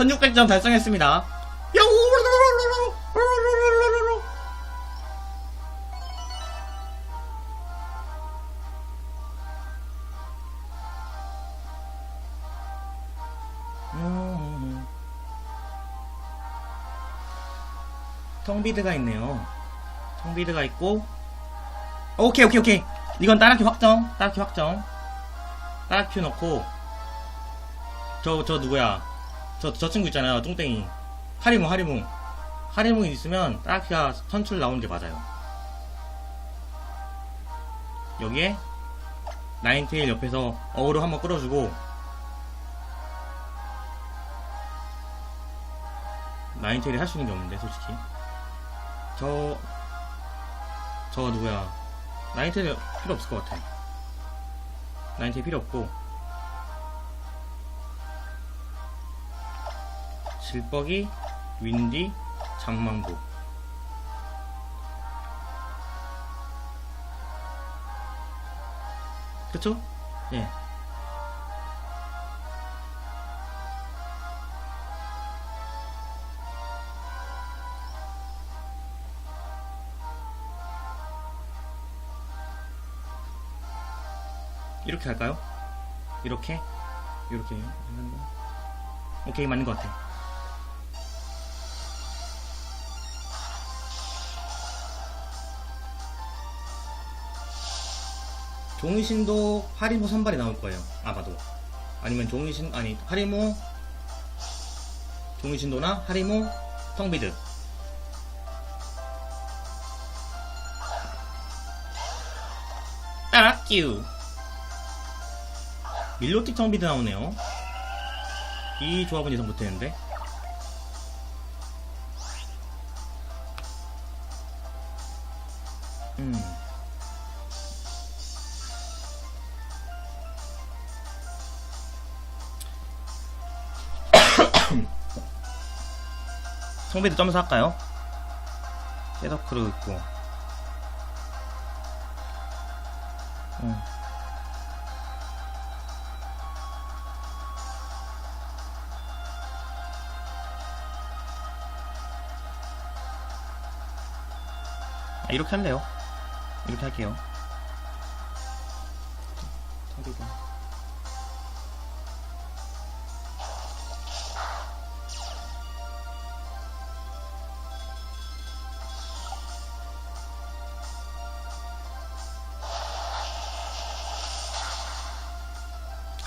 1600점 달성했습니다. 음. 텅비드가 있네요. 텅비드가 있고 오케이 오케이 오케이 이건 따라큐 확정 따라큐 확정 따라큐 넣고 저저 누구야 저 저 친구 있잖아요 뚱땡이 하리몽 하리몽 하리몽이 있으면 따라큐가 선출 나오는 게 맞아요 여기에 나인테일 옆에서 어그로 한번 끌어주고 나인테일이 할 수 있는 게 없는데 솔직히 저, 저 누구야. 나인테일 필요 없을 것 같아. 나인테일 필요 없고. 질뻑이, 윈디, 잠만보. 그쵸? 예. 이렇게 할까요? 이렇게? 이렇게. 오케이, 맞는 것 같아. 종이신도 하리모 선발이 나올 거예요. 아마도. 아니면 종이신, 아니, 하리모, 종이신도나 하리모, 텅비드. 따라큐. 밀로틱 텅비드 나오네요. 이 조합은 예상 못했는데. 음. 성비드 점수 할까요? 세더크루 있고. 음. 아, 이렇게 할래요. 이렇게 할게요.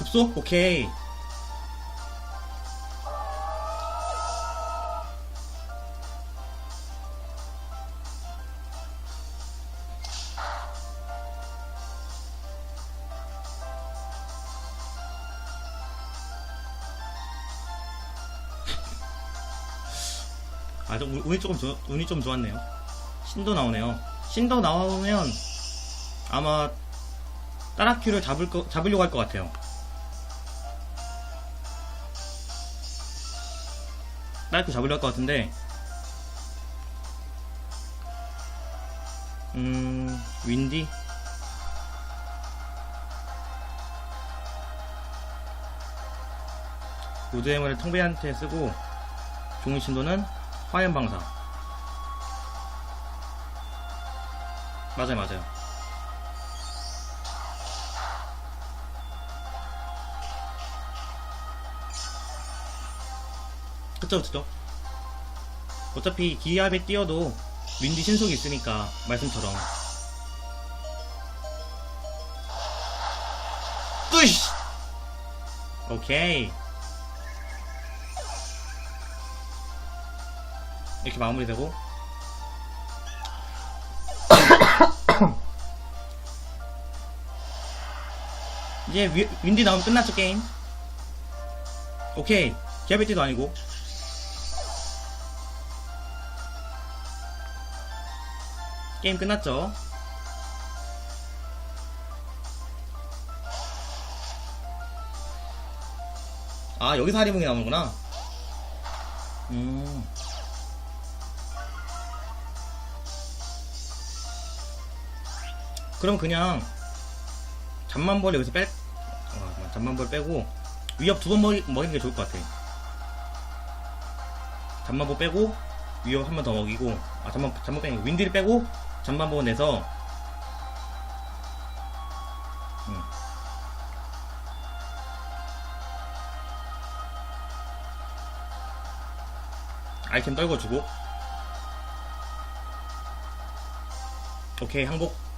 급소? 오케이. 아, 좀 운- 운이 조금 좋, 운이 좀 좋았네요. 신도 나오네요. 신도 나오면 아마 따라큐를 잡을 거, 잡으려고 할 것 같아요. 따라큐 잡으려고 할것 같은데, 음, 윈디? 우드해머를 텅비한테 쓰고, 종이 신도는 화염 방사. 맞아요, 맞아요. 그쵸, 그쵸. 어차피 기압에 뛰어도 윈디 신속이 있으니까, 말씀처럼. 뿌이씨! 오케이. 이렇게 마무리되고. 이제 위- 윈디 나오면 끝났죠, 게임. 오케이. 뛰도 아니고. 게임 끝났죠? 아, 여기서 하리몽이 나오는구나. 음. 그럼 그냥 잠만벌 여기서 뺄, 어, 잠만벌 빼고 위협 두 번 먹이, 먹이는 게 좋을 것 같아. 잠만보 빼고 위협 한 번 더 먹이고 아 잠만 잠만 빼고 윈디를 빼고 잠만보 내서 음. 아이템 떨궈주고 오케이 항복